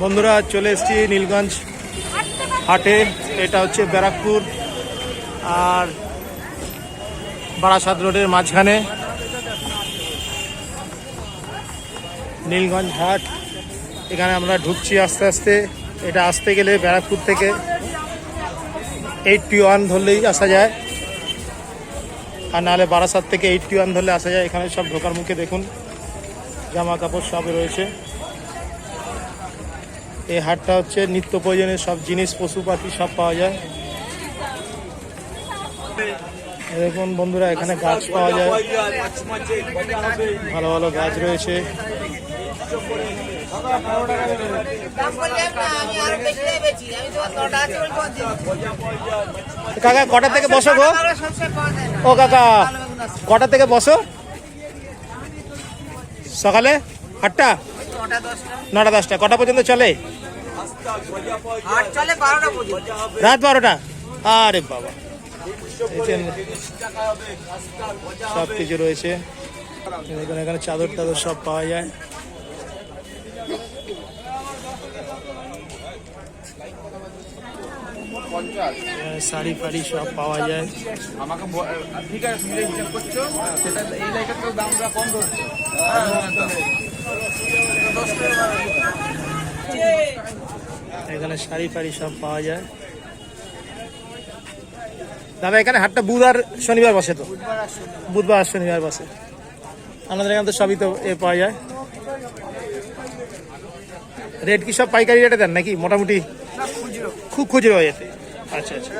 বন্ধুরা চলে এসছি নীলগঞ্জ হাটে। এটা হচ্ছে ব্যারাকপুর আর বারাসাত রোডের মাঝখানে। নীলগঞ্জ হাট। এখানে আমরা ঢুকছি আস্তে আস্তে। এটা আসতে গেলে ব্যারাকপুর থেকে এইটটি ওয়ান ধরলেই আসা যায়। আর নাহলে বারাসাত থেকে এইটটি ওয়ান ধরলে আসা যায়। এখানে সব ঢোকার মুখে দেখুন। জামা কাপড় সব রয়েছে। এই হাটটা হচ্ছে নিত্য প্রয়োজনীয় সব জিনিস পশু পাখি সব পাওয়া যায়। দেখুন বন্ধুরা, এখানে গাছ পাওয়া যায়। ভালো ভালো গাছ রয়েছে। কাকা, কটা থেকে বসো গো? ও কাকা, কটা থেকে বসো? সকালে? আটটা? নটা দশটা। কটা পর্যন্ত চলে? রাত বারোটা? আরে বাবা। সব কিছু রয়েছে। দেখুন এখানে চাদর টাদর সব পাওয়া যায়। শাড়ি ফাড়ি সব পাওয়া যায়। আমাকে ঠিক আছে তুমি হিসাব করছ? সেটা এই লাইটার দামটা কম ধরছে। এখানে শাড়ি ফাড়ি সব পাওয়া যায়। দাদা এখানে হাটটা বুধবার, শনিবার বসে তো? বুধবার আর শনিবার বসে। আমাদের এখানে তো সবই তো এ পাওয়া যায়। রেট কি সব পাইকারি রেটে দেন নাকি? মোটামুটি খুব খুচরো হয়ে যেতে আচ্ছা আচ্ছা।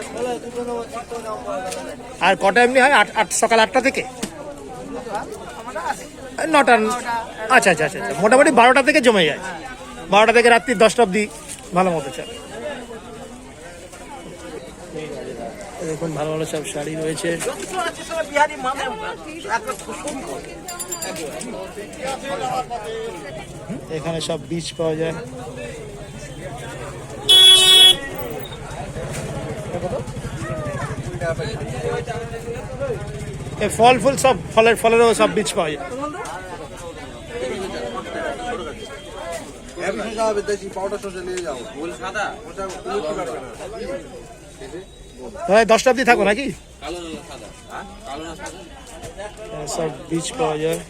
আর কটা এমনি হয়? আট আট, সকাল আটটা থেকে? নটা আচ্ছা আচ্ছা আচ্ছা আচ্ছা। মোটামুটি বারোটা থেকে জমে যায়। বারোটা থেকে রাত্রি দশটা অব্দি ভালো মতো চলে। দেখুন, ভালো ভালো সব শাড়ি রয়েছে। এখানে সব বীজ পাওয়া যায়। ফল ফুল সব, ফলের, ফলেরও সব বীজ পাওয়া যায়। ভাই দশটা অব্দি থাকো নাকি? এখানে সব বীজ পাওয়া যায়।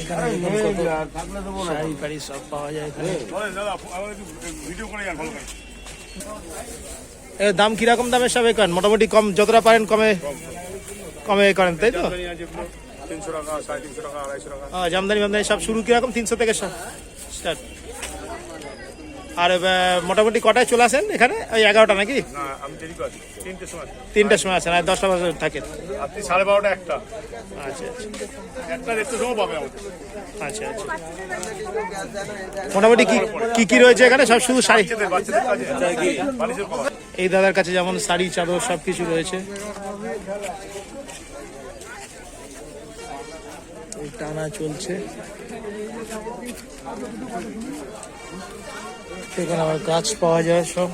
এখানে দেখুন কত শাড়ি ফাড়ি সব পাওয়া যায় এখানে। দাম কীরকম দামে সব এ করেন? মোটামুটি কম যতটা পারেন কমে কমে করেন তাই তো? তিনশো টাকা সাড়ে তিনশো টাকা আড়াইশো টাকা। জামদানি মামদানি সব শুরু কীরকম? তিনশো থেকে স্টার্ট। আর মোটামুটি কটায় চলে আসেন এখানে? ওই এগারোটা নাকি? তিনটের সময় আসেন আর দশটা বাজে থাকেন সাড়ে বারোটা একটা। আচ্ছা আচ্ছা। একটা দেড়টার সময় পাবে আচ্ছা আচ্ছা। মোটামুটি কি কি কি রয়েছে এখানে? সব শুধু শাড়ি। এই দাদার কাছে যেমন শাড়ি চাদর সব কিছু রয়েছে এই টানা চলছে। এখানে আবার গাছ পাওয়া যায় সব।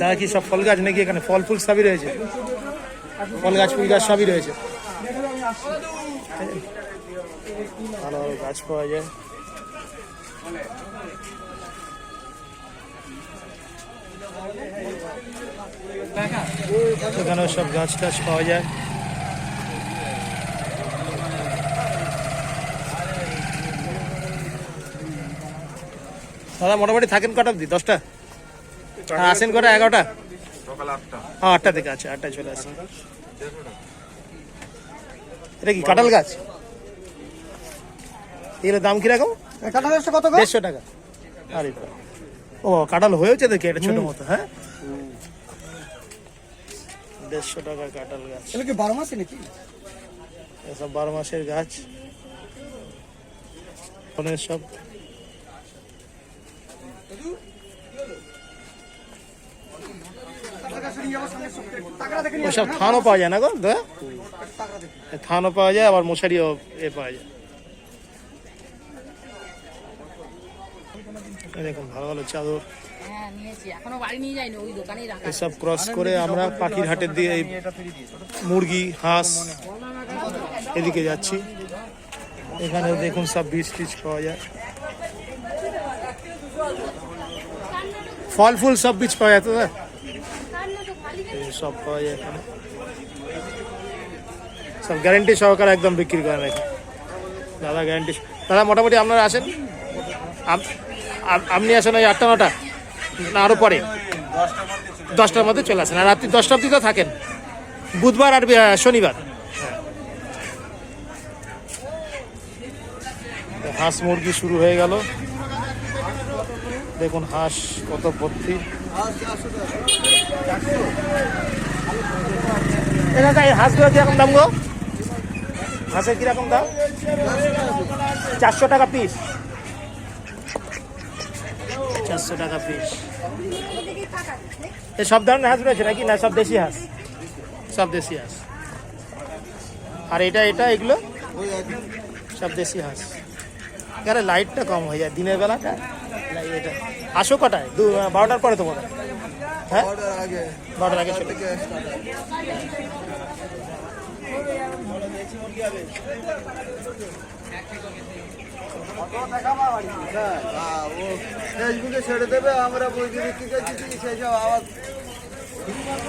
দাদা, কি সব ফল গাছ নাকি এখানে? ফল ফুল সবই রয়েছে? ফল গাছ, ফুল গাছ সবই রয়েছে। ভালো ভালো গাছ পাওয়া যায়। এখানেও সব গাছ টাছ পাওয়া যায়। দাদা মোটামুটি থাকেন কটা অব্দি দশটা? আর আসেন কটা? এগারোটা? হ্যাঁ আটটা থেকে আছে আটটায় চলে আসেন। এটা কি কাঁঠাল গাছ? এগুলোর দাম কীরকম? কত দেড়শো টাকা। আরে ও কাঁঠাল হয়েছে দেখি এটা ছোট মতো হ্যাঁ? দেড়শো টাকা কাঁঠাল গাছ। এগুলো কি বারো মাসে নাকি? এসব বারো মাসের গাছ। সব। ওসব থানও পাওয়া যায় না গো থানও পাওয়া যায় আবার মশারিও এ পাওয়া যায়। দেখুন ভালো ভালো চাদর। হ্যাঁ এখনও এসব ক্রস করে আমরা পাখির হাটের দিয়ে এই মুরগি হাঁস এদিকে যাচ্ছি। এখানেও দেখুন সব বীজ টিজ পাওয়া যায়। ফল ফুল সব বীজ পাওয়া যায় তো দাদা? সব পাওয়া যায় এখানে। সব গ্যারেন্টি সহকারে একদম বিক্রি করেন এখানে দাদা গ্যারেন্টি দাদা মোটামুটি আপনারা আসেন? আপ- আপ- আপনি আসেন ওই আটটা নটা? না আরও পরে? দশটার মধ্যে চলে আসেন। আর রাত্রি দশটা অবধি তো থাকেন। বুধবার আর শনিবার। হাঁস মুরগি শুরু হয়ে গেল। দেখুন হাঁস কত ভর্তি। এখানটা এই হাঁসগুলো কীরকম দাম গো? হাঁসের কীরকম দাম? চারশো টাকা পিস। চারশো টাকা পিস। এ সব ধরনের হাঁস রয়েছে নাকি? না সব দেশি হাঁস? সব দেশি হাঁস। আর এটা এটা এগুলো? সব দেশি হাঁস। এখানে লাইটটা কম হয়ে যায় দিনের বেলাটা। এটা। আসো কটায়? দু বারোটার পরে তো মনে হ্যাঁ? বারোটার আগে চলে।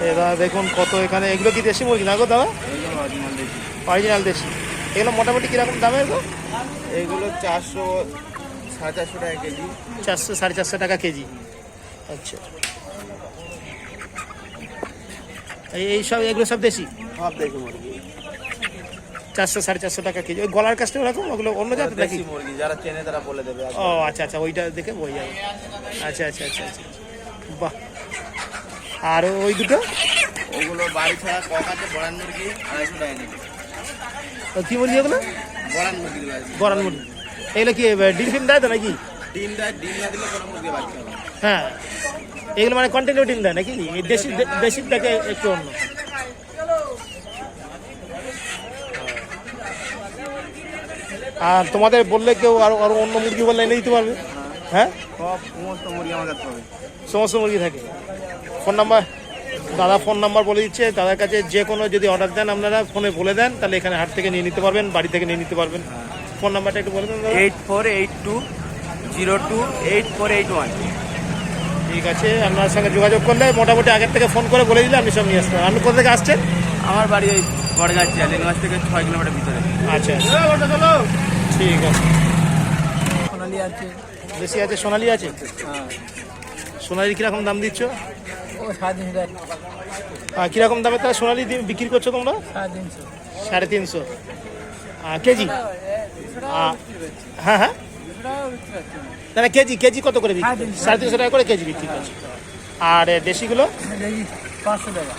এরা দেখুন কত এখানে। এগুলো কি দেশি মুরগি না গো দাদা? অরিজিনাল দেশি। এগুলো মোটামুটি কীরকম দামের গো? এগুলো চারশো সাড়ে চারশো টাকা কেজি। চারশো সাড়ে চারশো টাকা কেজি। আচ্ছা। এই সব এগুলো সব দেশি? সব দেখি মুরগি। চারশো সাড়ে চারশো টাকা কেজি। ওই গলার কাজটা ওরকম ওগুলো অন্য জাতের নাকি? মুরগি যারা চেনে তারা বলে দেবে ও আচ্ছা আচ্ছা ওইটা দেখে বই যাবে। আচ্ছা আচ্ছা আচ্ছা আচ্ছা। বাহ। আর ওই দুটো? ওগুলো বাড়ি ছাড়া কক আছে বড়ান মুরগি আড়াইশো টাকা কেজি। কি বলছি ওগুলো? বড়ান মুরগি গরম মুরগি। এগুলো কি ডিম ফিম দেয় তো নাকি? ডিম দেয় ডিম না দিলে কোনো মুরগি বাচ্চা হ্যাঁ। এগুলো মানে কন্টিনিউ ডিম দেয় নাকি? দেশি দেশির থেকে একটু অন্য। আর তোমাদের বললে কেউ আরও আরও অন্য মুরগি বললে এনে দিতে পারবে? হ্যাঁ? সমস্ত মুরগি আমার কাছে পাবে। সমস্ত মুরগি থাকে। ফোন নাম্বার দাদা ফোন নাম্বার বলে দিচ্ছে দাদার কাছে যে কোনো যদি অর্ডার দেন আপনারা ফোনে বলে দেন তাহলে এখানে হাট থেকে নিয়ে নিতে পারবেন বাড়ি থেকে নিয়ে নিতে পারবেন। ফোন নাম্বারটা একটু বলে দেন eight four eight two zero two eight four eight one. ঠিক আছে আপনার সঙ্গে যোগাযোগ করলে মোটামুটি আগের থেকে ফোন করে বলে দিলে আপনি সব নিয়ে আসতে। আপনি কোথা থেকে আসছেন? আমার বাড়ি ওই বড়গাছি আলিনগঞ্জ থেকে ছয় কিলোমিটার ভিতরে। আচ্ছা। ঠিক আছে। সোনালি আছে। বেশি আছে? সোনালি আছে? সোনালি কীরকম দাম দিচ্ছ? আর কীরকম দামে তাহলে সোনালি দিয়ে বিক্রি করছ তোমরা? সাড়ে তিনশো। সাড়ে তিনশো। আর কেজি? হ্যাঁ হ্যাঁ। না না কেজি কেজি কত করে বিক্রি? সাড়ে তিনশো। টাকা করে কেজি বিক্রি করছ। আর দেশিগুলো? পাঁচশো টাকা।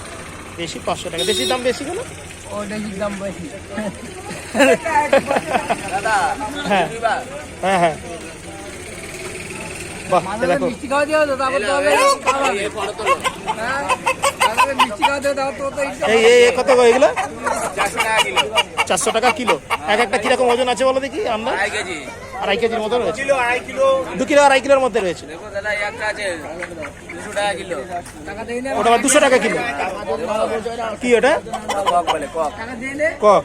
দেশি পাঁচশো টাকা। দেশির দাম বেশি কেন ও দেখির দাম বেশি। হ্যাঁ। হ্যাঁ হ্যাঁ। বাহ দেখো। মিষ্টি খাওয়া দিয়ে তো তারপর তো হবে হ্যাঁ মিষ্টি খাওয়া তো তো এই কত এগুলো? চারশো টাকা কিলো। চারশো টাকা কিলো। এক একটা কীরকম ওজন আছে বলো দেখি আমরা? আড়াই কেজির মতো রয়েছে। দু কিলো আড়াই কিলোর মধ্যে রয়েছে। ওটা দুশো টাকা কিলো। কি ওটা? কক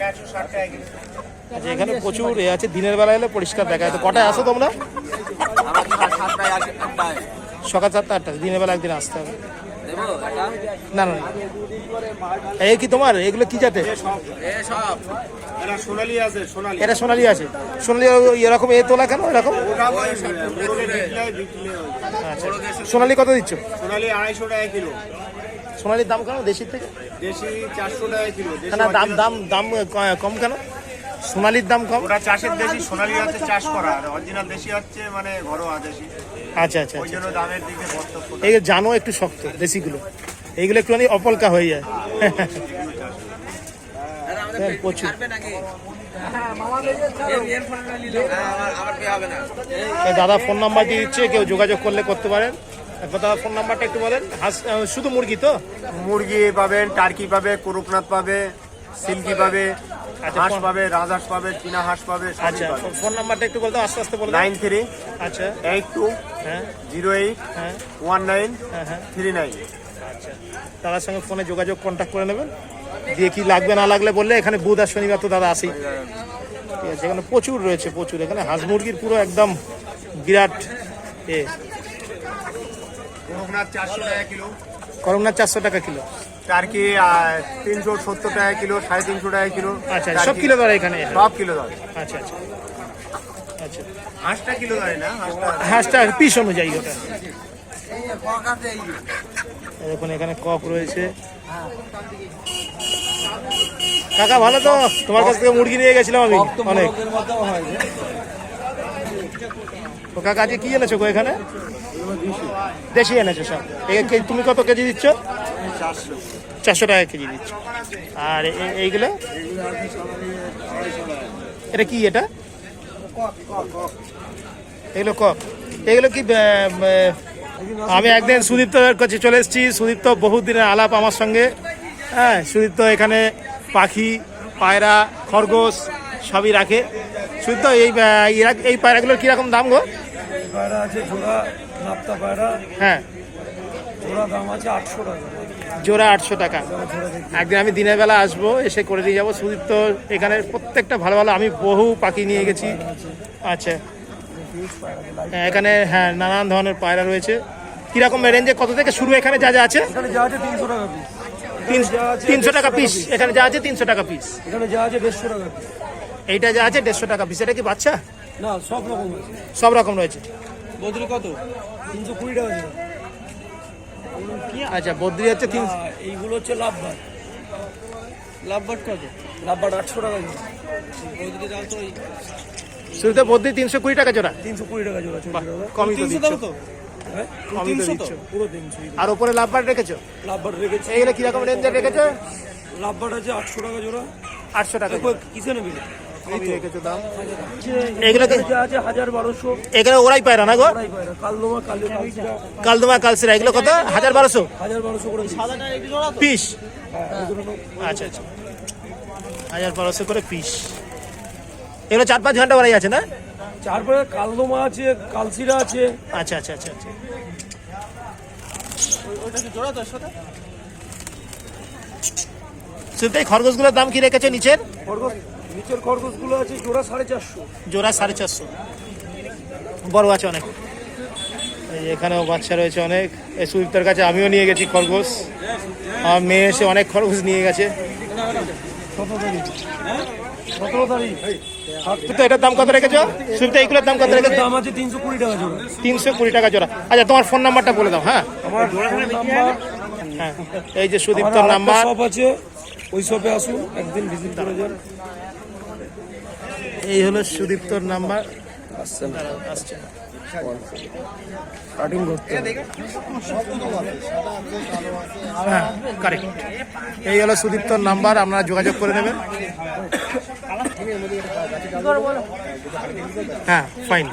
আচ্ছা এখানে প্রচুর এ আছে দিনের বেলা এলে পরিষ্কার দেখা যায়। তো কটায় আসো তোমরা? সকাল চারটা আটটা দিনের বেলা একদিন আসতে হবে। না না। এই কি তোমার? এগুলো কি জাতে এ সব। এটা সোনালি আছে সোনালি। আছে। সোনালি এরকম এ তোলা কেন? এরকম? আচ্ছা। সোনালি কত দিচ্ছ? সোনালি আড়াইশো টাকা কিলো। সোনালির দাম কেন? দেশির থেকে? দেশি চারশো টাকা কিলো না দাম দাম দাম কম কেন? সোনালির দাম কম? ওটা চাষের দেশি সোনালি হচ্ছে চাষ করা আর অরিজিনাল দেশি হচ্ছে মানে ঘরোয়া দেশি। আচ্ছা আচ্ছা ওই আচ্ছা। জন্য দামের দিকে এই জানো একটু শক্ত দেশিগুলো। এইগুলো একটুখানি অপলকা হয়ে যায়। হ্যাঁ, প্রচুর। না? এই দাদা ফোন নাম্বার দিয়ে দিচ্ছে কেউ যোগাযোগ করলে করতে পারেন। একবার দাদা ফোন নাম্বারটা একটু বলেন। হাঁস শুধু মুরগি তো? মুরগি পাবেন টার্কি পাবে করুকনাথ পাবে সিল্কি পাবে। আচ্ছা, হাঁস পাবে রাজহাঁস পাবে চীনা হাঁস পাবে আচ্ছা ফোন নাম্বারটা একটু বলতে আস্তে আস্তে বলে নাইন থ্রি আচ্ছা। এইট টু হ্যাঁ। জিরো এইট হ্যাঁ। ওয়ান নাইন হ্যাঁ হ্যাঁ। Three nine. আচ্ছা। দাদার সঙ্গে ফোনে যোগাযোগ কন্ট্যাক্ট করে নেবেন। দিয়ে কি লাগবে না লাগলে বললে এখানে বুধ আর শনিবার তো দাদা আসেই আছে এখানে প্রচুর রয়েছে প্রচুর। এখানে হাঁস মুরগির পুরো একদম বিরাট এ। করকনাথ চারশো টাকা কিলো। করমনাথ চারশো টাকা কিলো। টার্কি তিনশো সত্তর টাকা কিলো সাড়ে তিনশো টাকা কিলো। আচ্ছা সব কিলো দর এখানে? সব কিলো দাম আচ্ছা আচ্ছা। আচ্ছা। হাঁসটা কিলো দেয় না? হাঁসটা পিস অনুযায়ী ওটা। দেখুন এখানে কক রয়েছে। কাকা ভালো তো? তোমার কাছ থেকে মুরগি নিয়ে গেছিলাম আমি অনেক। তো কাকা আজকে কি এনেছো গো এখানে? দেশি। এনেছো সব। তুমি কত কেজি দিচ্ছ? চারশো টাকা কেজি দিচ্ছ। আর এইগুলো? এটা কি এটা? এগুলো কক। এগুলো কি আমি একদিন সুদীপ্তর কাছে চলে এসেছি। সুদীপ্ত বহুদিনের আলাপ আমার সঙ্গে। হ্যাঁ সুদীপ্ত এখানে পাখি পায়রা খরগোশ সবই রাখে। সুদীপ্ত এই এই পায়রাগুলোর কীরকম দাম গো? পায়রা আছে জোড়া নাপ্তা পায়রা। হ্যাঁ। জোড়া দাম আছে আটশো টাকা। জোড়া আটশো টাকা। একদিন আমি দিনের বেলা আসব এসে করে দিয়ে যাব। সুদীপ্ত এখানে প্রত্যেকটা ভালো ভালো আমি বহু পাখি নিয়ে গেছি। আচ্ছা। হ্যাঁ, এখানে হ্যাঁ নানান ধরনের পায়রা রয়েছে। কীরকম রেঞ্জে কত থেকে শুরু এখানে যা যা আছে? যা তিনশো টাকা পিস তিনশো টাকা পিস এখানে যা আছে তিনশো টাকা পিস এখানে যা আছে দেড়শো টাকা পিস এইটা যা আছে দেড়শো টাকা পিস এটা কি বাচ্চা? না সব রকম সব রকম রয়েছে। বদলি কত? তিনশো কুড়ি টাকা আচ্ছা বদ্রি হচ্ছে তিন এইগুলো হচ্ছে লাভবাট লাভবাট কত? লাভবাট আটশো টাকা শুরুতে বদ্রি তিনশো কুড়ি টাকা জোড়া। তিনশো কুড়ি টাকা জোড়া কমই তো দিচ্ছ। হ্যাঁ? আর ওপরে লাভবার রেখেছো? লাভবাট রেখেছি। এইগুলো কীরকম রেঞ্জে রেখেছো? লাভবাট আছে আটশো টাকা জোড়া। আটশো টাকা কিসে নেবে? কমই রেখেছো দাম। এগুলো আছে হাজার বারোশো। এখানে ওরাই পায়রা না গো? কালদমা কালদমা। কালসিরা এগুলো কত? হাজার বারোশো? হাজার বারোশো করে পিস। হ্যাঁ, এগুলো তো আচ্ছা আচ্ছা। হাজার বারোশো করে পিস। এগুলো চার পাঁচ ঘণ্টা বাড়াই আছে না? তারপরে কালদমা আছে কালসিরা আছে। আচ্ছা আচ্ছা আচ্ছা আচ্ছা। এই খরগোশগুলোর দাম কি রেখেছে নিচের? খরগোশ নিচের খরগোশগুলো আছে জোড়া সাড়ে চারশো। জোড়া সাড়ে চারশো। বড় আছে অনেক। এই এখানেও বাচ্চা রয়েছে অনেক। এই সুদীপ্তার কাছে আমিও নিয়ে গেছি খরগোশ। আমার মেয়ে এসে অনেক খরগোশ নিয়ে গেছে। তো এটার দাম কত রেখেছো? সুদীপ্তা এইগুলোর দাম কত রেখেছো? দাম আছে তিনশো কুড়ি টাকা জোড়া। তিনশো কুড়ি টাকা জোড়া। আচ্ছা তোমার ফোন নাম্বারটা বলে দাও হ্যাঁ? আমার হ্যাঁ। এই যে সুদীপ্তর নাম্বার। শপ আছে। ওই শপে আসুন একদিন ভিজিট করে যান। এই হলো সুদীপ্তর নাম্বার। কাটিং করতে হ্যাঁ কারেক্ট এই হলো সুদীপ্তর নাম্বার আপনারা যোগাযোগ করে নেবেন। হ্যাঁ ফাইন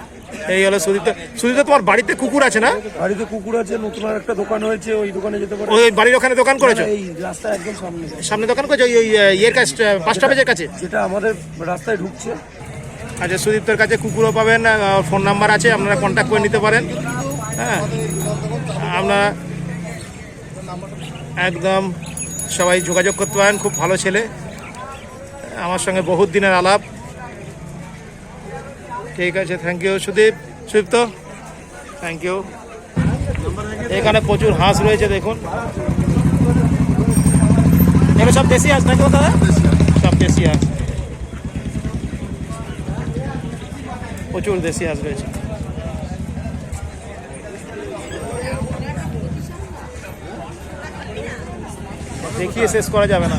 এই হলো সুদীপ্ত সুদীপ্ত তোমার বাড়িতে কুকুর আছে না? বাড়িতে কুকুর আছে নতুন আর একটা দোকান হয়েছে ওই দোকানে যেতে পারে। ওই বাড়ির ওখানে দোকান করেছ? এই রাস্তার একদম সামনে। সামনে দোকান করেছ? ওই ওই ইয়ের কাছে পাঁচটা বেজের কাছে? যেটা আমাদের রাস্তায় ঢুকছে। আচ্ছা সুদীপ্তর কাছে কুকুরও পাবেন ফোন নাম্বার আছে আপনারা কন্ট্যাক্ট করে নিতে পারেন। হ্যাঁ আপনারা একদম সবাই যোগাযোগ করতে পারেন খুব ভালো ছেলে। আমার সঙ্গে বহুত দিনের আলাপ। ঠিক আছে thank you Sudip. Sudipta thank you এখানে প্রচুর হাঁস রয়েছে দেখুন। এগুলো সব দেশি হাঁস নাকি দাদা সব দেশি হাঁস। প্রচুর দেশি হাঁস রয়েছে। দেখিয়ে শেষ করা যাবে না।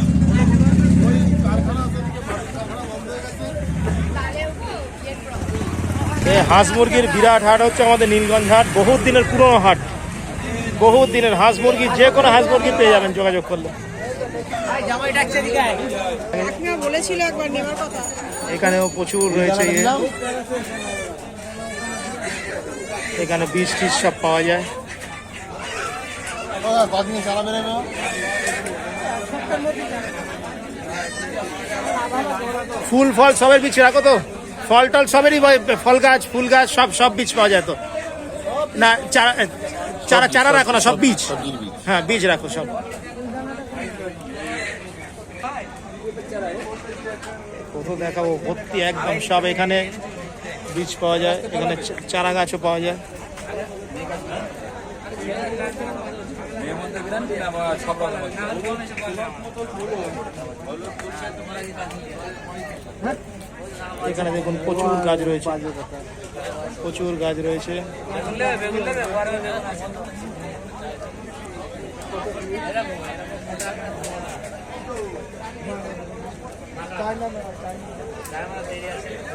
হাঁস মুরগির বিরাট হাট হচ্ছে আমাদের নীলগঞ্জ হাট বহুত দিনের পুরনো হাট। বহুত দিনের হাঁস মুরগি যে কোনো হাঁস মুরগি পেয়ে যাবেন যোগাযোগ করলে। বলেছিল একবার নেওয়ার কথা। এখানেও প্রচুর রয়েছে ইয়ে। এখানে বীজ টিজ সব পাওয়া যায়। ফুল ফল সবের বীজ রাখো তো। ফল টল সবেরই ফল গাছ ফুল গাছ সব সব বীজ পাওয়া যায় তো। না চারা চারা চারা রাখো না সব বীজ। হ্যাঁ বীজ রাখো সব। কত দেখাবো। ভর্তি একদম সব এখানে বীজ পাওয়া যায়, এখানে চারা গাছও পাওয়া যায়। এখানে দেখুন প্রচুর গাছ রয়েছে। প্রচুর গাছ রয়েছে।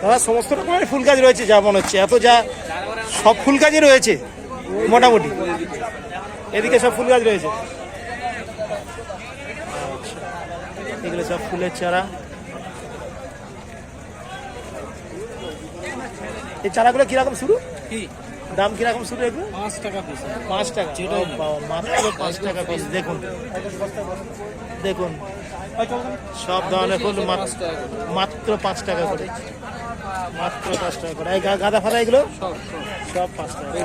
দাদা সমস্ত রকমের ফুল গাছ রয়েছে যা মনে হচ্ছে। এত যা সব ফুল গাছই রয়েছে মোটামুটি। এদিকে সব ফুল গাছ রয়েছে। এগুলো সব ফুলের চারা। এই চারাগুলো কীরকম শুরু? কি? দাম কীরকম শুরু এগুলো? পাঁচ টাকা পিস পাঁচ টাকা। মাত্র পাঁচ টাকা পিস দেখুন। দেখুন। সব ধরনের ফুল মাত্র- মাত্র পাঁচ টাকা করে। মাত্র পাঁচ টাকা করে। এই গাঁদা ফাদা এগুলো? সব পাঁচ টাকা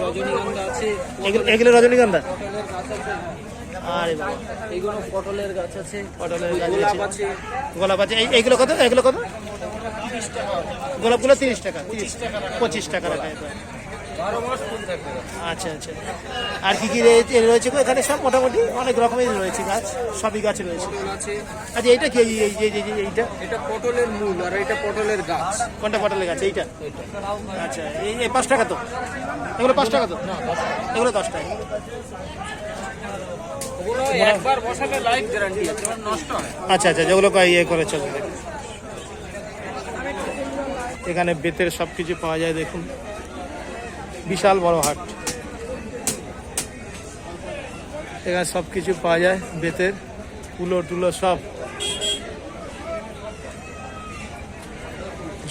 এগুলো রজনীগন্ধা? আরে বাবা। এইগুলো পটলের গাছ আছে। পটলের গাছ গোলাপ আছে। গোলাপ আছে। এই- এইগুলো কত? এগুলো কত? গোলাপগুলো তিরিশ টাকা। পঁচিশ টাকা রাখা আচ্ছা আচ্ছা। আর কি কি রয়েছে? এখানে সব মোটামুটি অনেক রকমের রয়েছে গাছ সবই গাছ রয়েছে। আচ্ছা এইটা কি? এই এই- এইটা? এটা পটলের মূল আর এটা পটলের গাছ। কোনটা পটলের গাছ? এইটা? আচ্ছা এই এই পাঁচ টাকা তো। এগুলো পাঁচ টাকা তো? এগুলো দশ টাকা। একবার বসালে লাইফ গ্যারান্টি নষ্ট হয়। আচ্ছা আচ্ছা যেগুলো ইয়ে করে চলবে এখানে বেতের সব কিছু পাওয়া যায় দেখুন। বিশাল বড় হাট। এখানে সব কিছু পাওয়া যায়, বেতের, কুলো টুলো সব।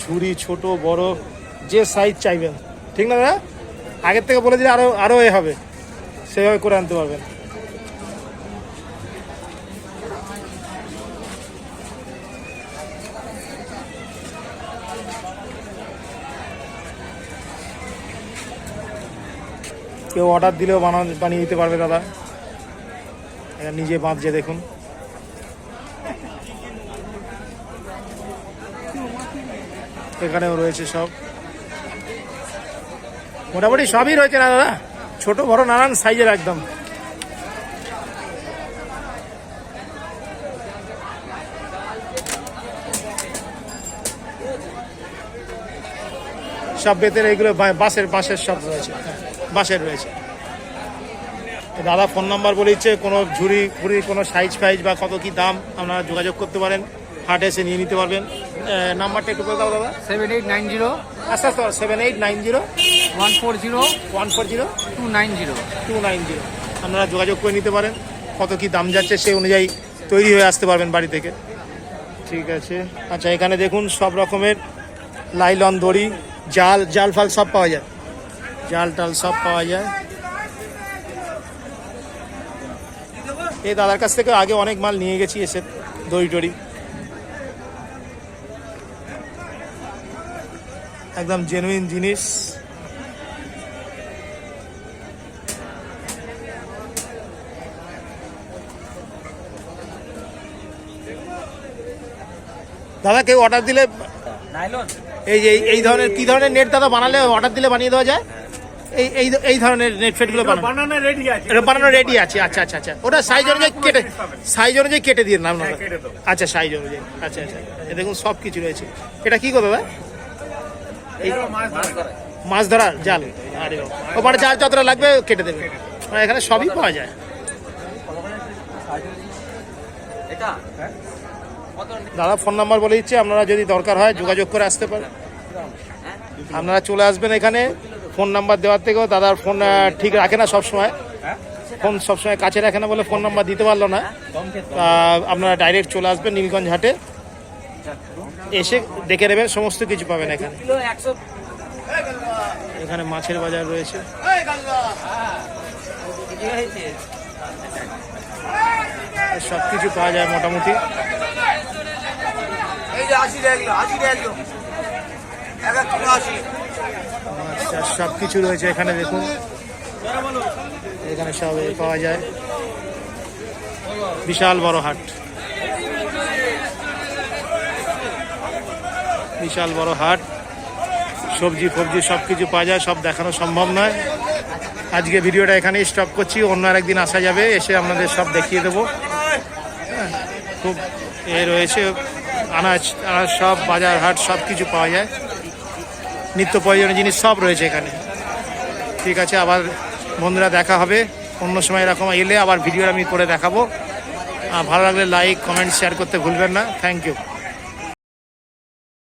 ঝুড়ি ছোট, বড়, যে সাইজ চাইবেন। ঠিক না দাদা? আগের থেকে বলে দিলে আরও আরও এ হবে। সেভাবে করে আনতে পারবেন। কেউ অর্ডার দিলেও বানানো বানিয়ে দিতে পারবে দাদা। এটা নিজে বাঁধছে, দেখুন। এখানেও রয়েছে সব। মোটামুটি সবই রয়েছে না, দাদা? ছোট, বড়, নানান সাইজের একদম। সব বেতের এইগুলো বাঁশের বাঁশের সব রয়েছে। বাঁশের রয়েছে। দাদা ফোন নাম্বার বলেছে কোনো ঝুড়ি ফুড়ি কোনো সাইজ ফাইজ বা কত কি দাম আপনারা যোগাযোগ করতে পারেন হাটে এসে নিয়ে নিতে পারবেন। নাম্বারটা একটু বলে দাও দাদা। সেভেন এইট নাইন জিরো আস্তে আস্তে seven eight nine zero one four zero one four zero two nine zero two nine zero আপনারা যোগাযোগ করে নিতে পারেন কত কি দাম যাচ্ছে সেই অনুযায়ী তৈরি হয়ে আসতে পারবেন বাড়ি থেকে। ঠিক আছে। আচ্ছা এখানে দেখুন সব রকমের লাইলন দড়ি জাল জাল ফাল সব পাওয়া যায়। জাল টাল সব পাওয়া যায়। এই দাদার কাছ থেকে আগে অনেক মাল নিয়ে গেছি এসে দড়ি টড়ি। একদম জেনুইন জিনিস। দাদা কেউ অর্ডার দিলে এই যে এই- এই ধরনের কি ধরনের নেট দাদা বানালে অর্ডার দিলে বানিয়ে দেওয়া যায়? এই এই এই ধরনের নেট ফেটগুলো বানানো। বানানো রেডি আছে। এটা বানানো রেডি আছে আচ্ছা আচ্ছা আচ্ছা। ওটা সাইজ অনুযায়ী কেটে সাইজ অনুযায়ী কেটে দিয়ে নাম হ্যাঁ। আচ্ছা সাইজ অনুযায়ী। আচ্ছা আচ্ছা। এ দেখুন সব কিছু রয়েছে। এটা কি দাদা এই মাছ ধরার জাল। আরে বাবা। ওখানে যার যতটা লাগবে কেটে দেবে। মানে এখানে সবই পাওয়া যায়। দাদা ফোন নাম্বার বলে দিচ্ছি। আপনারা যদি দরকার হয় যোগাযোগ করে আসতে পারেন। আপনারা চলে আসবেন এখানে। ফোন নাম্বার দেওয়ার থেকেও দাদার ফোন ঠিক রাখে না সবসময়। ফোন সবসময় কাছে রাখে না বলে ফোন নাম্বার দিতে পারল না। তা আপনারা ডাইরেক্ট চলে আসবেন নীলগঞ্জ হাটে। এসে দেখে নেবেন সমস্ত কিছু পাবেন এখানে। এখানে মাছের বাজার রয়েছে। সব কিছু পাওয়া যায় মোটামুটি। এই যে আশি টাকা আশি টাকা এক এক কিলো আশি আচ্ছা সব কিছু রয়েছে এখানে দেখুন। এখানে সব পাওয়া যায়। বিশাল বড় হাট। বিশাল বড় হাট। সবজি ফবজি সব কিছু পাওয়া যায় সব দেখানো সম্ভব নয়। আজকে ভিডিওটা এখানেই স্টপ করছি। অন্য আরেকদিন আসা যাবে এসে আপনাদের সব দেখিয়ে দেবো। হ্যাঁ, খুব এ রয়েছে। আনাজ আনাজ সব বাজার হাট সব কিছু পাওয়া যায়। নিত্য প্রয়োজনীয় জিনিস সব রয়েছে এখানে। ঠিক আছে, আবার বন্ধুরা দেখা হবে। অন্য সময় এরকম এলে আবার ভিডিও আমি করে দেখাবো। আর ভালো লাগলে লাইক কমেন্ট শেয়ার করতে ভুলবেন না। Thank you